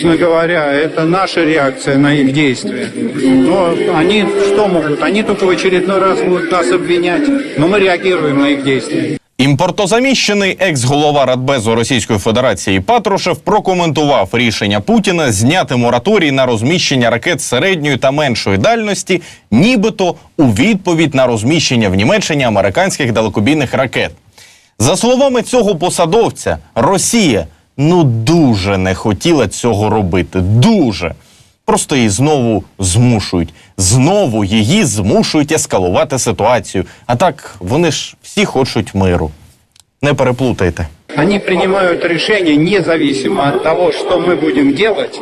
собственно говоря, это наша реакция на их действия. Но они что могут? Они только в очередной раз будут нас обвинять, но мы реагируем на их действия. Імпортозаміщений екс-голова Радбезу Російської Федерації Патрушев прокоментував рішення Путіна зняти мораторій на розміщення ракет середньої та меншої дальності, нібито у відповідь на розміщення в Німеччині американських далекобійних ракет. За словами цього посадовця, Росія ну дуже не хотіла цього робити. Дуже. Просто її знову змушують. Знову її змушують ескалувати ситуацію. А так вони ж всі хочуть миру. Не переплутайте. Вони приймають рішення незалежно від того, що ми будемо делать,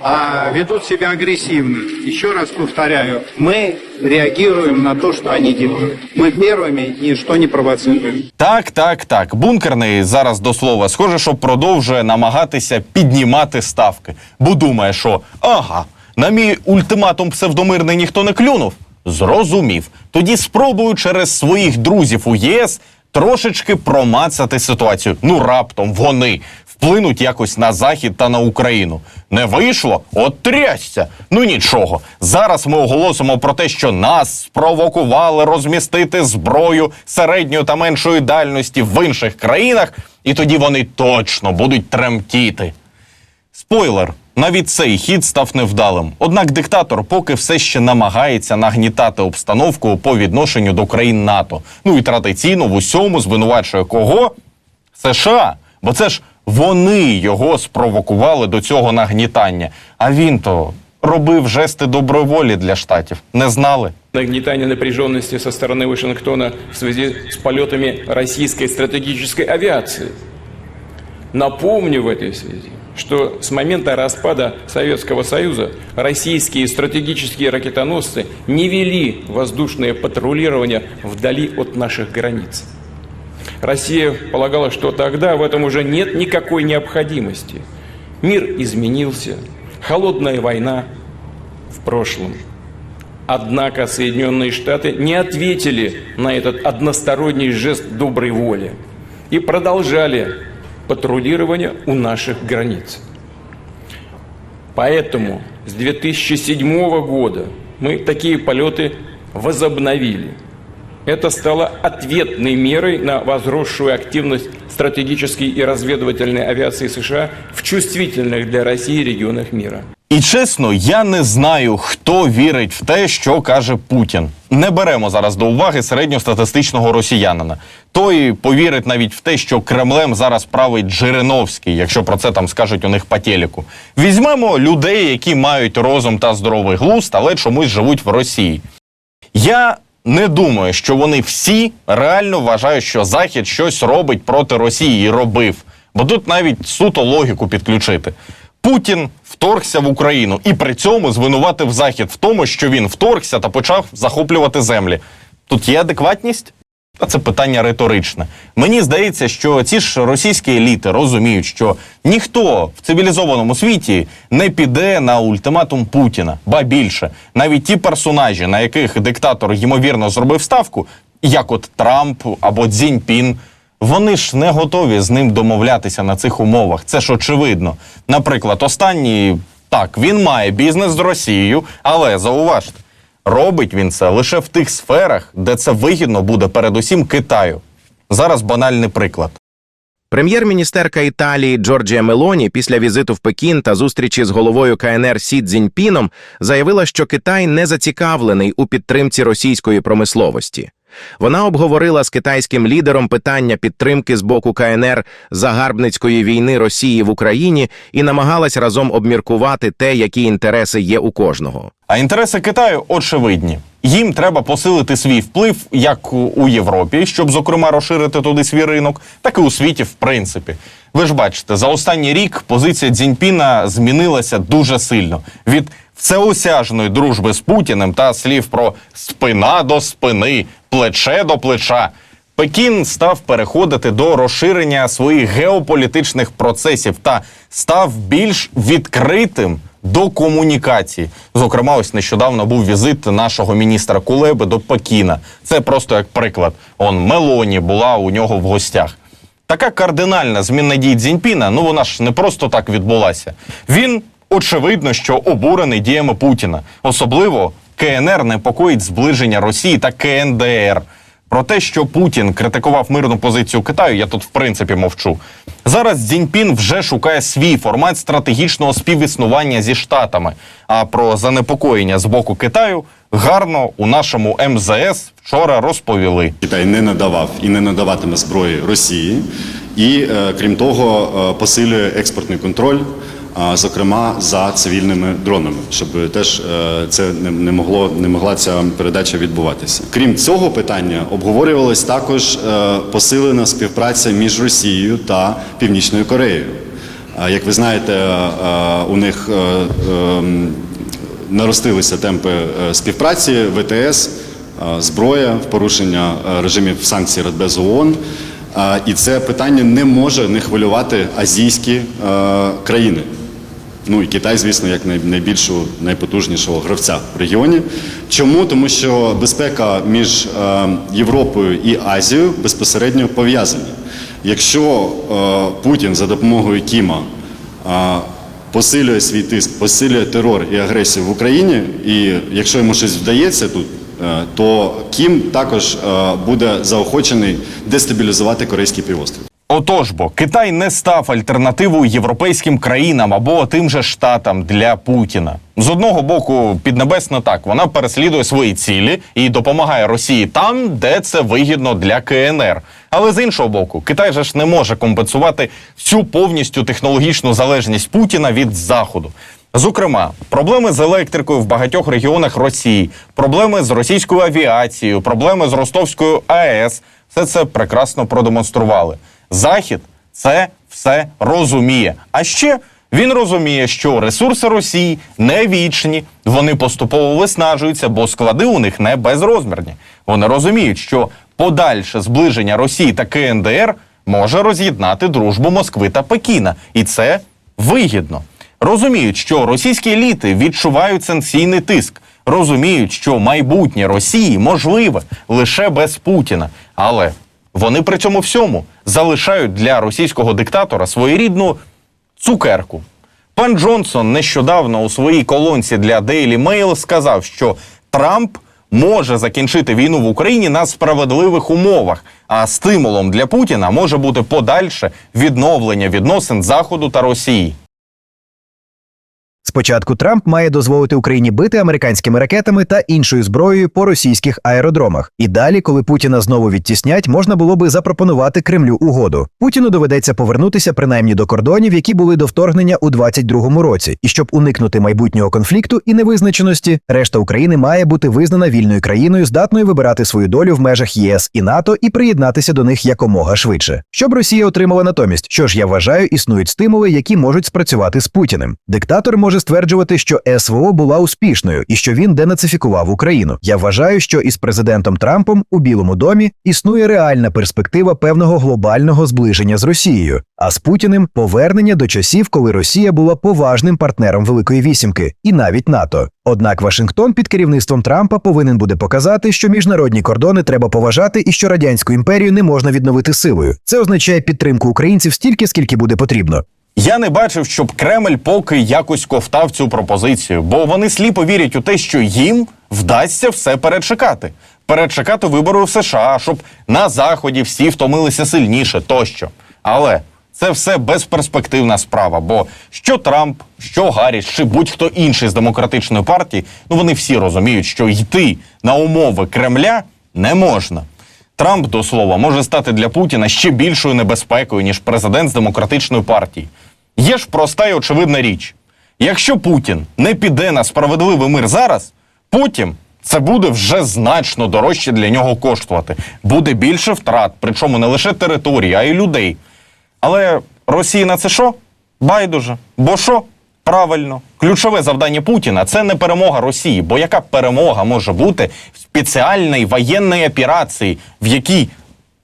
а ведут себя агрессивно. Еще раз повторяю, мы реагируем на то, что они делают. Мы первыми ничто не провоцируем. Так, так, так. Бункерний зараз до слова, схоже, що продовжує намагатися піднімати ставки, бо думає, що ага, на мій ультиматум псевдомирний ніхто не клюнув. Зрозумів. Тоді спробую через своїх друзів у ЄС трошечки промацати ситуацію. Ну раптом вони вплинуть якось на захід та на Україну. Не вийшло? От трясся. Ну нічого. Зараз ми оголосимо про те, що нас спровокували розмістити зброю середньої та меншої дальності в інших країнах, і тоді вони точно будуть тремтіти. Спойлер, навіть цей хід став невдалим. Однак диктатор поки все ще намагається нагнітати обстановку по відношенню до країн НАТО. Ну і традиційно в усьому звинувачує кого? США. Бо це ж вони його спровокували до цього нагнітання. А він то робив жести доброї волі для штатів. Не знали. нагнетание напряженности со стороны Вашингтона в связи с полетами российской стратегической авиации. Напомню в этой связи, что с момента распада Советского Союза российские стратегические ракетоносцы не вели воздушное патрулирование вдали от наших границ. Россия полагала, что тогда в этом уже нет никакой необходимости. Мир изменился, холодная война в прошлом. Однако Соединенные Штаты не ответили на этот односторонний жест доброй воли и продолжали патрулирование у наших границ. Поэтому с 2007 года мы такие полеты возобновили. Это стало ответной мерой на возросшую активность стратегической и разведывательной авиации США в чувствительных для России регионах мира. І чесно, я не знаю, хто вірить в те, що каже Путін. Не беремо зараз до уваги середньостатистичного росіянина. Той повірить навіть в те, що Кремлем зараз править Жириновський, якщо про це там скажуть у них по телеку. Візьмемо людей, які мають розум та здоровий глузд, але чомусь живуть в Росії. Я не думаю, що вони всі реально вважають, що Захід щось робить проти Росії і робив. Бо тут навіть суто логіку підключити. Путін вторгся в Україну і при цьому звинуватив Захід в тому, що він вторгся та почав захоплювати землі. Тут є адекватність? Та це питання риторичне. Мені здається, що ці ж російські еліти розуміють, що ніхто в цивілізованому світі не піде на ультиматум Путіна. Ба більше, навіть ті персонажі, на яких диктатор ймовірно зробив ставку, як от Трамп або Цзіньпін, вони ж не готові з ним домовлятися на цих умовах. Це ж очевидно. Наприклад, останній так, він має бізнес з Росією, але зауважте. Робить він це лише в тих сферах, де це вигідно буде передусім Китаю. Зараз банальний приклад. Прем'єр-міністерка Італії Джорджія Мелоні після візиту в Пекін та зустрічі з головою КНР Сі Цзіньпіном заявила, що Китай не зацікавлений у підтримці російської промисловості. Вона обговорила з китайським лідером питання підтримки з боку КНР загарбницької війни Росії в Україні і намагалась разом обміркувати те, які інтереси є у кожного. А інтереси Китаю очевидні. Їм треба посилити свій вплив як у- Європі, щоб, зокрема, розширити туди свій ринок, так і у світі, в принципі. Ви ж бачите, за останній рік позиція Цзіньпіна змінилася дуже сильно. Від всеосяжної дружби з Путіним та слів про спина до спини, плече до плеча. Пекін став переходити до розширення своїх геополітичних процесів та став більш відкритим до комунікації. Зокрема, ось нещодавно був візит нашого міністра Кулеби до Пекіна. Це просто як приклад. Он Мелоні була у нього в гостях. Така кардинальна зміна дій Цзіньпіна, ну вона ж не просто так відбулася. Він очевидно, що обурений діями Путіна. Особливо КНР непокоїть зближення Росії та КНДР. Про те, що Путін критикував мирну позицію Китаю, я тут в принципі мовчу. Зараз Цзіньпін вже шукає свій формат стратегічного співіснування зі штатами. А про занепокоєння з боку Китаю гарно у нашому МЗС вчора розповіли. Китай не надавав і не надаватиме зброї Росії, і е, крім того, е, посилює експортний контроль, зокрема за цивільними дронами, щоб теж е, це не, могло не могла ця передача відбуватися. Крім цього питання, обговорювалась також е, посилена співпраця між Росією та Північною Кореєю. Як ви знаєте, е, у них ем, наростилися темпи співпраці ВТС, зброя в порушення режимів санкцій Радбезу ООН. І це питання не може не хвилювати азійські країни. Ну і Китай, звісно, як найбільшого, найпотужнішого гравця в регіоні. Чому? Тому що безпека між е, Європою і Азією безпосередньо пов'язані. Якщо е, Путін за допомогою Кіма е, посилює свій тиск, посилює терор і агресію в Україні, і якщо йому щось вдається тут, то Кім також буде заохочений дестабілізувати Корейський півострів. Отож бо Китай не став альтернативою європейським країнам або тим же штатам для Путіна. З одного боку, піднебесно так вона переслідує свої цілі і допомагає Росії там, де це вигідно для КНР. Але з іншого боку, Китай же ж не може компенсувати всю повністю технологічну залежність Путіна від заходу. Зокрема, проблеми з електрикою в багатьох регіонах Росії, проблеми з російською авіацією, проблеми з Ростовською АЕС все це прекрасно продемонстрували. Захід це все розуміє. А ще він розуміє, що ресурси Росії не вічні, вони поступово виснажуються, бо склади у них не безрозмірні. Вони розуміють, що подальше зближення Росії та КНДР може роз'єднати дружбу Москви та Пекіна, і це вигідно. Розуміють, що російські еліти відчувають санкційний тиск, розуміють, що майбутнє Росії можливе лише без Путіна. Але вони при цьому всьому залишають для російського диктатора своєрідну цукерку. Пан Джонсон нещодавно у своїй колонці для Daily Mail сказав, що Трамп може закінчити війну в Україні на справедливих умовах, а стимулом для Путіна може бути подальше відновлення відносин Заходу та Росії. Спочатку Трамп має дозволити Україні бити американськими ракетами та іншою зброєю по російських аеродромах. І далі, коли Путіна знову відтіснять, можна було би запропонувати Кремлю угоду. Путіну доведеться повернутися принаймні до кордонів, які були до вторгнення у 22-му році. І щоб уникнути майбутнього конфлікту і невизначеності, решта України має бути визнана вільною країною, здатною вибирати свою долю в межах ЄС і НАТО і приєднатися до них якомога швидше. Щоб Росія отримала натомість, що ж я вважаю, існують стимули, які можуть спрацювати з Путіним. Диктатор може стверджувати, що СВО була успішною і що він денацифікував Україну. Я вважаю, що із президентом Трампом у Білому домі існує реальна перспектива певного глобального зближення з Росією, а з Путіним повернення до часів, коли Росія була поважним партнером Великої Вісімки і навіть НАТО. Однак Вашингтон під керівництвом Трампа повинен буде показати, що міжнародні кордони треба поважати і що радянську імперію не можна відновити силою. Це означає підтримку українців стільки, скільки буде потрібно. Я не бачив, щоб Кремль поки якось ковтав цю пропозицію, бо вони сліпо вірять у те, що їм вдасться все перечекати. Перечекати вибори в США, щоб на заході всі втомилися сильніше тощо. Але це все безперспективна справа. Бо що Трамп, що Гарріс, чи будь-хто інший з демократичної партії, ну вони всі розуміють, що йти на умови Кремля не можна. Трамп, до слова, може стати для Путіна ще більшою небезпекою, ніж президент з демократичної партії. Є ж проста і очевидна річ: якщо Путін не піде на справедливий мир зараз, потім це буде вже значно дорожче для нього коштувати. Буде більше втрат, причому не лише території, а й людей. Але Росії на це що? Байдуже. Бо що? Правильно, ключове завдання Путіна це не перемога Росії, бо яка перемога може бути в спеціальній воєнній операції, в якій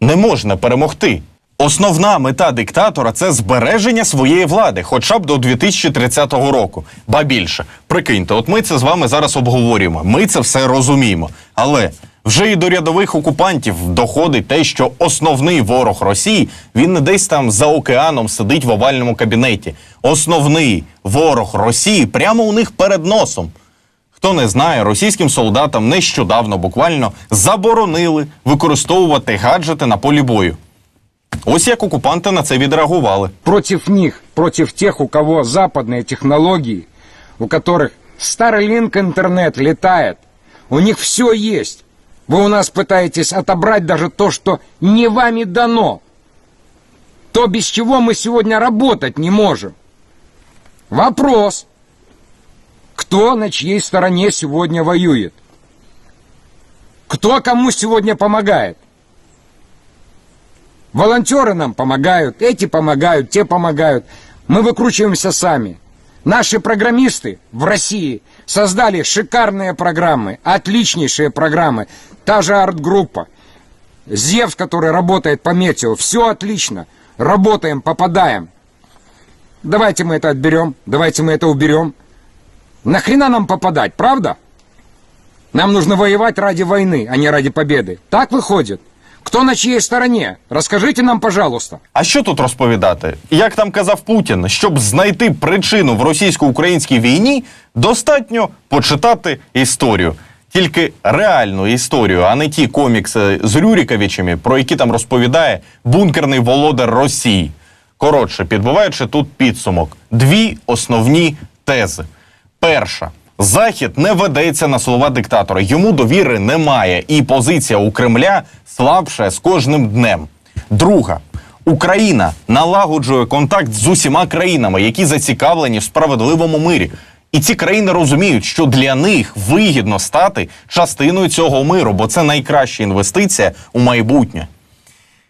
не можна перемогти? Основна мета диктатора це збереження своєї влади, хоча б до 2030 року. Ба більше, прикиньте, от ми це з вами зараз обговорюємо. Ми це все розуміємо. Але Вже і до рядових окупантів доходить те, що основний ворог Росії він не десь там за океаном сидить в овальному кабінеті. Основний ворог Росії прямо у них перед носом. Хто не знає, російським солдатам нещодавно буквально заборонили використовувати гаджети на полі бою. Ось як окупанти на це відреагували. против них, против тех, у кого западные технологии, у которых Starlink интернет летает, у них все есть. Вы у нас пытаетесь отобрать даже то, что не вами дано. То, без чего мы сегодня работать не можем. Вопрос. Кто на чьей стороне сегодня воюет? Кто кому сегодня помогает? Волонтеры нам помогают, эти помогают, те помогают. Мы выкручиваемся сами. Наши программисты в России создали шикарные программы, отличнейшие программы. Та же арт-группа. Зевс, который работает по метео. Все отлично. Работаем, попадаем. Давайте мы это отберем, давайте мы это уберем. Нахрена нам попадать, правда? Нам нужно воевать ради войны, а не ради победы. Так выходит? Кто на чьей стороне? Расскажите нам, пожалуйста. А що тут розповідати? Як там казав Путін, щоб знайти причину в російсько-українській війні, достатньо почитати історію. Тільки реальну історію, а не ті комікси з Рюріковичами, про які там розповідає бункерний володар Росії. Коротше, підбиваючи тут підсумок, дві основні тези. Перша. Захід не ведеться на слова диктатора. Йому довіри немає, і позиція у Кремля слабша з кожним днем. Друга. Україна налагоджує контакт з усіма країнами, які зацікавлені в справедливому мирі. І ці країни розуміють, що для них вигідно стати частиною цього миру, бо це найкраща інвестиція у майбутнє.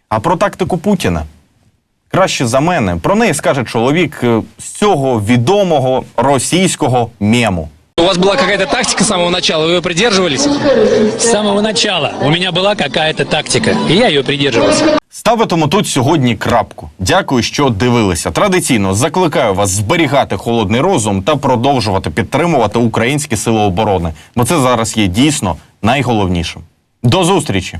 А про тактику Путіна краще за мене. Про неї скаже чоловік е, з цього відомого російського мему. У вас была какая-то тактика с самого начала, вы ее придерживались? С самого начала у меня была какая-то тактика, и я ее придерживался. Ставитиму тут сьогодні крапку. Дякую, що дивилися. Традиційно закликаю вас зберігати холодний розум та продовжувати підтримувати українські сили оборони, бо це зараз є дійсно найголовнішим. До зустрічі!